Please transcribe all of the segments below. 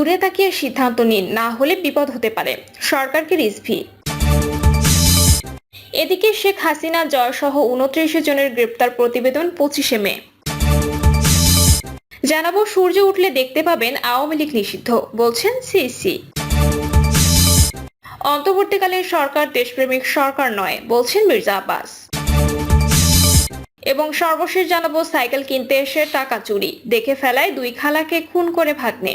দূরে তাকিয়ে সিদ্ধান্ত নিন, না হলে বিপদ হতে পারে। সরকারকে রিসভি এদিকে শেখ হাসিনা জয়সহ উনত্রিশে জনের গ্রেপ্তার প্রতিবেদন পঁচিশে মে। জানাব, সূর্য উঠলে দেখতে পাবেন আওয়ামী লীগ নিষিদ্ধ, বলছেন সিসি অন্তর্বর্তীকালীন সরকার দেশপ্রেমিক সরকার নয়, বলছেন মির্জা আব্বাস। এবং সর্বশেষ জানাব, সাইকেল কিনতে এসে টাকা চুরি, দেখে ফেলায় দুই খালাকে, খুন করে ভাগ্নে।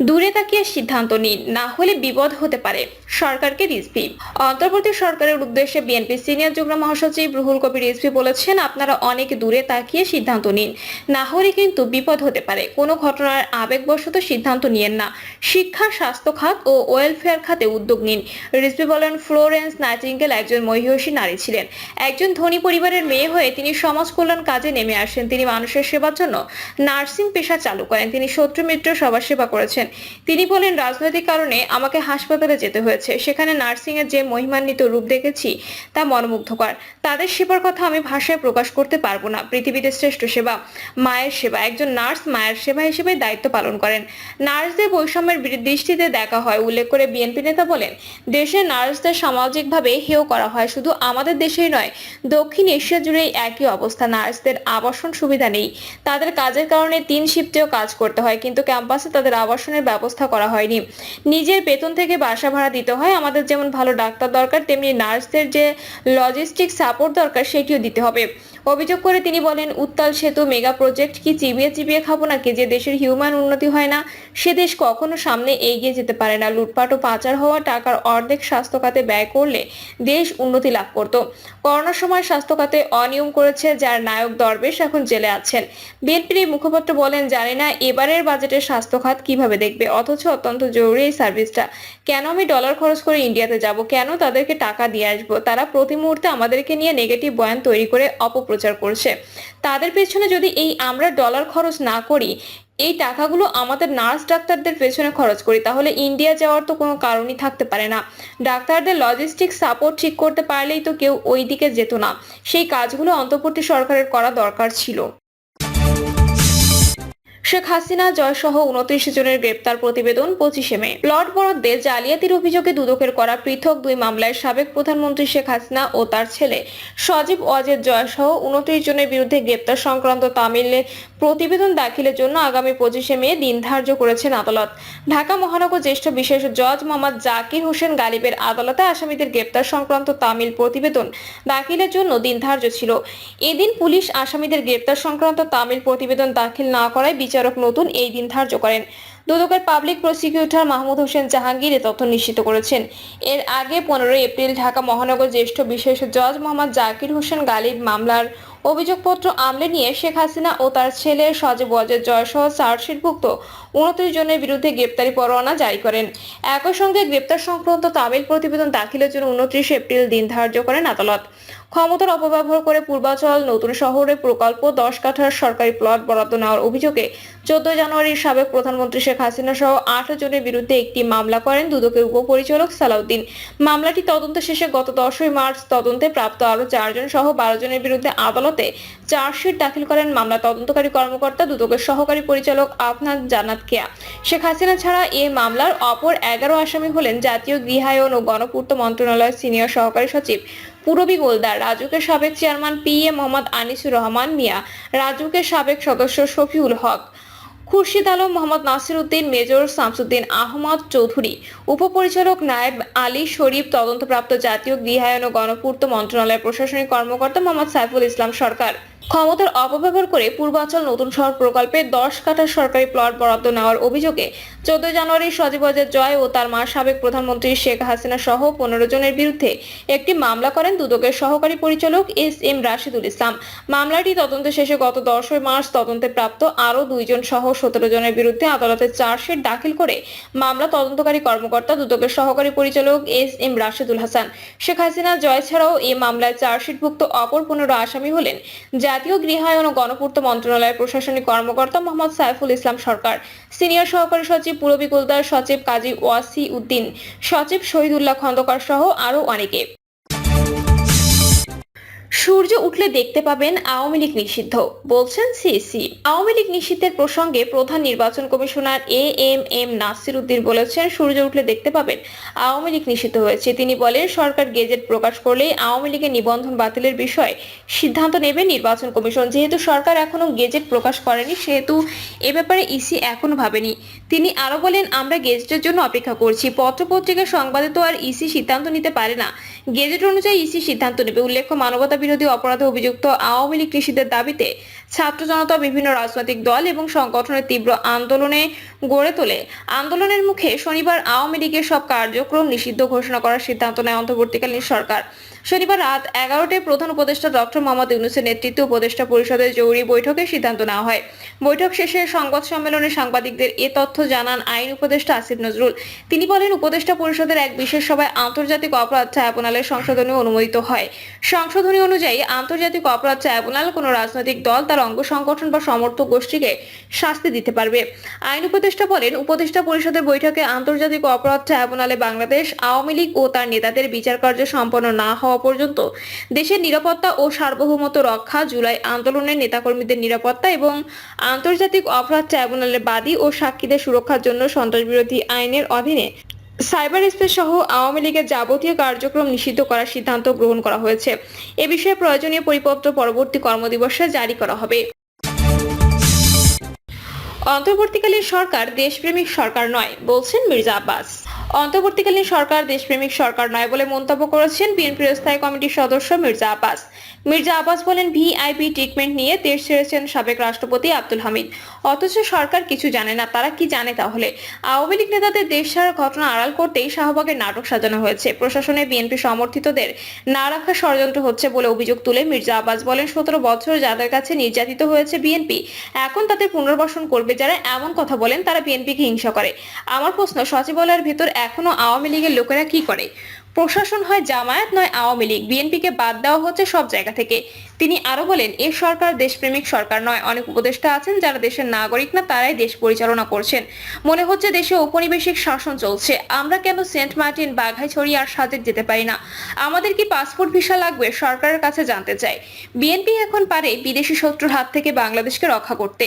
দূরে তাকিয়ে সিদ্ধান্ত নিন, না হলে বিপদ হতে পারে, সরকারকে রিজভি। অন্তর্বর্তী সরকারের উদ্দেশ্যে বিএনপি সিনিয়র যুগ্ম মহাসচিব রুহুল কবির রিজভি বলেছেন, আপনারা অনেক দূরে তাকিয়ে সিদ্ধান্ত নিন, না হলে কিন্তু বিপদ হতে পারে। কোনো ঘটনার আবেগবশত সিদ্ধান্ত নিয়েন না। শিক্ষা, স্বাস্থ্য খাত ও ওয়েলফেয়ার খাতে উদ্যোগ নিন। রিজভি বলেন, ফ্লোরেন্স নাইটিঙ্গেল একজন মহিষী নারী ছিলেন। একজন ধনী পরিবারের মেয়ে হয়ে তিনি সমাজ কল্যাণ কাজে নেমে আসেন। তিনি মানুষের সেবার জন্য নার্সিং পেশা চালু করেন। তিনি শত্রু মিত্র সবার সেবা করেছেন। তিনি বলেন, রাজনৈতিক কারণে আমাকে হাসপাতালে যেতে হয়েছে। সেখানে নার্সিং এর যে মহিমান্বিত রূপ দেখেছি, তা মনোমুগ্ধকর তাদের সেবার কথা আমি ভাষায় প্রকাশ করতে পারব না। পৃথিবীতে শ্রেষ্ঠ সেবা মায়ের সেবা। একজন নার্স মায়ের সেবা হিসেবে দায়িত্ব পালন করেন। নার্সদের বৈষম্যের দৃষ্টিতে দেখা হয়। উল্লেখ করে বিএনপি নেতা বলেন, দেশে নার্সদের সামাজিকভাবে হেয় করা হয়। শুধু আমাদের দেশেই নয়, দক্ষিণ এশিয়া জুড়েই একই অবস্থা। নার্সদের আবাসন সুবিধা নেই। তাদের কাজের কারণে তিন শিফটেও কাজ করতে হয়। কিন্তু ক্যাম্পাসে তাদের আবাসনের ব্যবস্থা করা হয়নি। নিজের বেতন থেকে বাসা ভাড়া দিতে হয়, আমাদের যেমন ভালো ডাক্তার দরকার, তেমনি নার্সদের যে লজিস্টিক সাপোর্ট দরকার, সেটিও দিতে হবে। অভিযোগ করে তিনি বলেন, উত্তাল সেতু মেগা প্রজেক্ট কি চিবিয়ে চিবিয়ে খাব নাকি? যে দেশের হিউম্যান উন্নতি হয় না, সে দেশ কখনো সামনে এগিয়ে যেতে পারে না। লুটপাট ও পাচার হওয়া টাকার অর্ধেক স্বাস্থ্য খাতে ব্যয় করলে দেশ উন্নতি লাভ করত। করোনার সময় স্বাস্থ্য খাতে অনিয়ম করেছে যার নায়ক দরবেশ এখন জেলে আছেন। বিএনপির মুখপাত্র বলেন, জানি না এবারের বাজেটের স্বাস্থ্য খাত কীভাবে দেখবে। অথচ অত্যন্ত জরুরি এই সার্ভিসটা কেন আমি ডলার খরচ করে ইন্ডিয়াতে যাব? কেন তাদেরকে টাকা দিয়ে আসব? তারা প্রতি মুহূর্তে আমাদেরকে নিয়ে নেগেটিভ বয়ান তৈরি করে অপপ্রচার করছে। তাদের পেছনে যদি এই আমরা ডলার খরচ না করি, এই টাকাগুলো আমাদের নার্স ডাক্তারদের পেছনে খরচ করি, তাহলে ইন্ডিয়া যাওয়ার তো কোনো কারণই থাকতে পারে না। ডাক্তারদের লজিস্টিক সাপোর্ট ঠিক করতে পারলেই তো কেউ ওই দিকে যেত না। সেই কাজগুলো অন্তর্বর্তী সরকারের করা দরকার ছিল। শেখ হাসিনা, জয়সহ উনত্রিশ জনের গ্রেপ্তার প্রতিবেদন পঁচিশে মে। প্লট বরাদ্দে জালিয়াতির অভিযোগে দুদকের করা পৃথক দুই মামলায় সাবেক প্রধানমন্ত্রী শেখ হাসিনা ও তার ছেলে সজীব অজেদ জয়সহ উনত্রিশ জনের বিরুদ্ধে গ্রেপ্তার সংক্রান্ত তামিলে প্রতিবেদন দাখিলের জন্য আগামী পঁচিশে মে দিন ধার্য করেছেন আদালত। ঢাকা মহানগর জ্যেষ্ঠ বিশেষ জজ মোহাম্মদ জাকির হোসেন গালিবের আদালতে আসামিদের গ্রেপ্তার সংক্রান্ত তামিল প্রতিবেদন দাখিলের জন্য দিন ধার্য ছিল। এদিন পুলিশ আসামিদের গ্রেপ্তার সংক্রান্ত তামিল প্রতিবেদন দাখিল না করায় বিচারক নতুন এই দিন ধার্য করেন। দুদকের পাবলিক প্রসিকিউটর মাহমুদ হোসেন জাহাঙ্গীর এ তথ্য নিশ্চিত করেছেন। এর আগে পনেরোই এপ্রিল ঢাকা মহানগর জ্যেষ্ঠ বিশেষ জজ মোহাম্মদ জাকির হোসেন গালিব মামলার অভিযোগপত্র আমলে নিয়ে শেখ হাসিনা ও তার ছেলে সজীব ওয়াজেদ জয়সহ চার্জশিটভুক্ত উনত্রিশ জনের বিরুদ্ধে গ্রেপ্তারি পরোয়ানা জারি করেন। একই সঙ্গে গ্রেপ্তার সংক্রান্ত তামিল প্রতিবেদন দাখিলের জন্য উনত্রিশ এপ্রিল দিন ধার্য করেন আদালত। ক্ষমতার অপব্যবহার করে পূর্বাচল, নতুন শহরে প্রকল্প, দশ কাঠার সরকারি প্লট বরাদ্দ নেওয়ার অভিযোগে চোদ্দ জানুয়ারির সাবেক প্রধানমন্ত্রী শেখ হাসিনা সহ আট জনের বিরুদ্ধে একটি মামলা করেন দুদকের উপপরিচালক সালাউদ্দিন। মামলাটি তদন্ত শেষে গত দশই মার্চ তদন্তে প্রাপ্ত আরও চারজন সহ বারো জনের বিরুদ্ধে আদালতে চার্জশিট দাখিল করেন মামলা তদন্তকারী কর্মকর্তা, দুদকের সহকারী পরিচালক আফনাদ জানাত কেয়া। শেখ হাসিনা ছাড়া এ মামলার অপর এগারো আসামি হলেন জাতীয় গৃহায়ন ও গণপূর্ত মন্ত্রণালয়ের সিনিয়র সহকারী সচিব পুরবী গোলদার রাজুকের সাবেক chairman P A Mohammad Anisur Rahman Mia, রাজুকের সাবেক সদস্য শফিউল হক। খুরশিদ আলম, মোহাম্মদ নাসির উদ্দিন মেজর শামসুদ্দিন আহমদ চৌধুরী, উপপরিচালক নায়েব আলী শরীফ, তদন্তপ্রাপ্ত জাতীয় গৃহায়ন ও গণপূর্ত মন্ত্রণালয়ের প্রশাসনিক কর্মকর্তা মোহাম্মদ সাইফুল ইসলাম সরকার। ক্ষমতার অপব্যবহার করে পূর্বাঞ্চল নতুন শহর প্রকল্পে দশ কাঠা সরকারি প্লট বরাদ্দ নেওয়ার অভিযোগে চোদ্দ জানুয়ারি সজীবজের জয় ও তার মা সাবেক প্রধানমন্ত্রী শেখ হাসিনা সহ পনেরো জনের বিরুদ্ধে একটি মামলা করেন দুদকের সহকারী পরিচালক এস এম রাশিদুল ইসলাম। মামলাটি তদন্ত শেষে গত দশই মার্চ তদন্তে প্রাপ্ত আরও দুইজন সহ সতেরো জনের বিরুদ্ধে আদালতে চার্জশিট দাখিল করে মামলা তদন্তকারী কর্মকর্তা দুদকের সহকারী পরিচালক এস এম রাশিদুল হাসান। শেখ হাসিনা জয় ছাড়াও এই মামলায় চার্জশিটভুক্ত অপর পনেরো আসামি হলেন জাতীয় গৃহায়ন ও গণপূর্ত মন্ত্রণালয়ের প্রশাসনিক কর্মকর্তা মোহাম্মদ সাইফুল ইসলাম সরকার, সিনিয়র সহকারী সচিব পুরবী কুলদার সচিব কাজী ওয়াসি উদ্দিন সচিব শহীদুল্লাহ খন্দকার সহ আরও অনেকে। সূর্য উঠলে দেখতে পাবেন আওয়ামী লীগ নিষিদ্ধ, বলছেন সিসি আওয়ামী লীগ নিষিদ্ধের প্রসঙ্গে প্রধান নির্বাচন commissioner A M M Nasir Uddin বলেছেন, সূর্য উঠলে দেখতে পাবেন আওয়ামী লীগ নিষিদ্ধ হয়েছে। তিনি বলেন, সরকার গেজেট প্রকাশ করলে আওয়ামী লীগের নিবন্ধন বাতিলের বিষয়ে সিদ্ধান্ত নেবে নির্বাচন কমিশন। যেহেতু সরকার এখনও গেজেট প্রকাশ করেনি, সেহেতু এ ব্যাপারে ইসি এখনও ভাবেনি। তিনি আরও বলেন, আমরা গেজেটের জন্য অপেক্ষা করছি। পত্রপত্রিকার সংবাদে তো আর ইসি সিদ্ধান্ত নিতে পারে না। গেজেট অনুযায়ী ইসি সিদ্ধান্ত নেবে। উল্লেখ্য, মানবতা বিরোধী অপরাধে অভিযুক্ত আওয়ামী লীগ কৃষিদের দাবিতে ছাত্র জনতা বিভিন্ন রাজনৈতিক দল এবং সংগঠনের তীব্র আন্দোলনে গড়ে তোলে। আন্দোলনের মুখে শনিবার আওয়ামী লীগের সব কার্যক্রম নিষিদ্ধ ঘোষণা করার সিদ্ধান্ত নেয় অন্তর্বর্তীকালীন সরকার। শনিবার রাত এগারোটায় প্রধান উপদেষ্টা ডক্টর মোহাম্মদ ইউনুসের নেতৃত্বে উপদেষ্টা পরিষদের জরুরি বৈঠকে সিদ্ধান্ত নেওয়া হয়। বৈঠক শেষে সংবাদ সম্মেলনে সাংবাদিকদের এ তথ্য জানান আইন উপদেষ্টা আসিফ নজরুল। তিনি বলেন, উপদেষ্টা পরিষদের এক বিশেষ সভায় আন্তর্জাতিক অপরাধ ট্রাইব্যুনালের সংশোধনী অনুমোদিত হয়। সংশোধনী অনুযায়ী আন্তর্জাতিক অপরাধ ট্রাইব্যুনাল কোনো রাজনৈতিক দল, তার অঙ্গ সংগঠন বা সমর্থক গোষ্ঠীকে শাস্তি দিতে পারবে। আইন উপদেষ্টা বলেন, উপদেষ্টা পরিষদের বৈঠকে আন্তর্জাতিক অপরাধ ট্রাইব্যুনালে বাংলাদেশ, আওয়ামী লীগ ও তার নেতাদের বিচার কার্য সম্পন্ন না হওয়া পর্যন্ত দেশের নিরাপত্তা ও সার্বভৌমত্ব রক্ষা, জুলাই আন্দোলনের নেতাকর্মীদের নিরাপত্তা এবং আন্তর্জাতিক অপরাধ ট্রাইব্যুনালের বাদী ও সাক্ষীদের সুরক্ষার জন্য সন্ত্রাসবিরোধী আইনের অধীনে সাইবার স্পেস সহ আওয়ামী লীগের যাবতীয় কার্যক্রম নিষিদ্ধ করার সিদ্ধান্ত গ্রহণ করা হয়েছে। এ বিষয়ে প্রয়োজনীয় পরিপত্র পরবর্তী কর্মদিবসে জারি করা হবে। অন্তর্বর্তীকালীন সরকার দেশপ্রেমিক সরকার নয়, বলছেন মির্জা আব্বাস। অন্তর্বর্তীকালীন সরকার দেশপ্রেমিক সরকার নয় বলে মন্তব্য করেছেন বিএনপির স্থায়ী কমিটির সদস্য মির্জা আব্বাস। মির্জা আব্বাস বলেন, ভিআইপি ট্রিটমেন্ট নিয়ে দেশ ছেড়েছেন সাবেক রাষ্ট্রপতি আব্দুল হামিদ। অথচ সরকার কিছু জানে না, তারা কি জানে তাহলে? আওয়ামী লীগ নেতাদের দেশ ছাড়ার ঘটনা আড়াল করতেই শাহবাগের নাটক সাজানো হয়েছে। প্রশাসনে বিএনপি সমর্থিতদের না রাখা ষড়যন্ত্র হচ্ছে বলে অভিযোগ তুলে মির্জা আব্বাস বলেন, সতেরো বছর যাদের কাছে নির্যাতিত হয়েছে বিএনপি, এখন তাদের পুনর্বাসন করবে। যারা এমন কথা বলেন, তারা বিএনপিকে হিংসা করে। আমার প্রশ্ন, সচিবালয়ের ভেতর এখনও আওয়ামী লীগের লোকেরা কি করে? প্রশাসন হয় জামায়াত, নয় আওয়ামী লীগ। বিএনপিকে বাদ দেওয়া হচ্ছে সব জায়গা থেকে। তিনি আরও বলেন, এ সরকার দেশপ্রেমিক সরকার নয়। অনেক উপদেষ্টা আছেন যারা দেশের নাগরিক না, তারাই দেশ পরিচালনা করছেন। মনে হচ্ছে দেশে ঔপনিবেশিক শাসন চলছে। আমরা কেন সেন্ট মার্টিন বাঘাইছড়ি আর সাজেক যেতে পারি না? আমাদের কি পাসপোর্ট ভিসা লাগবে? সরকারের কাছে জানতে চাই। বিএনপি এখন পারে বিদেশি শত্রুর হাত থেকে বাংলাদেশকে রক্ষা করতে।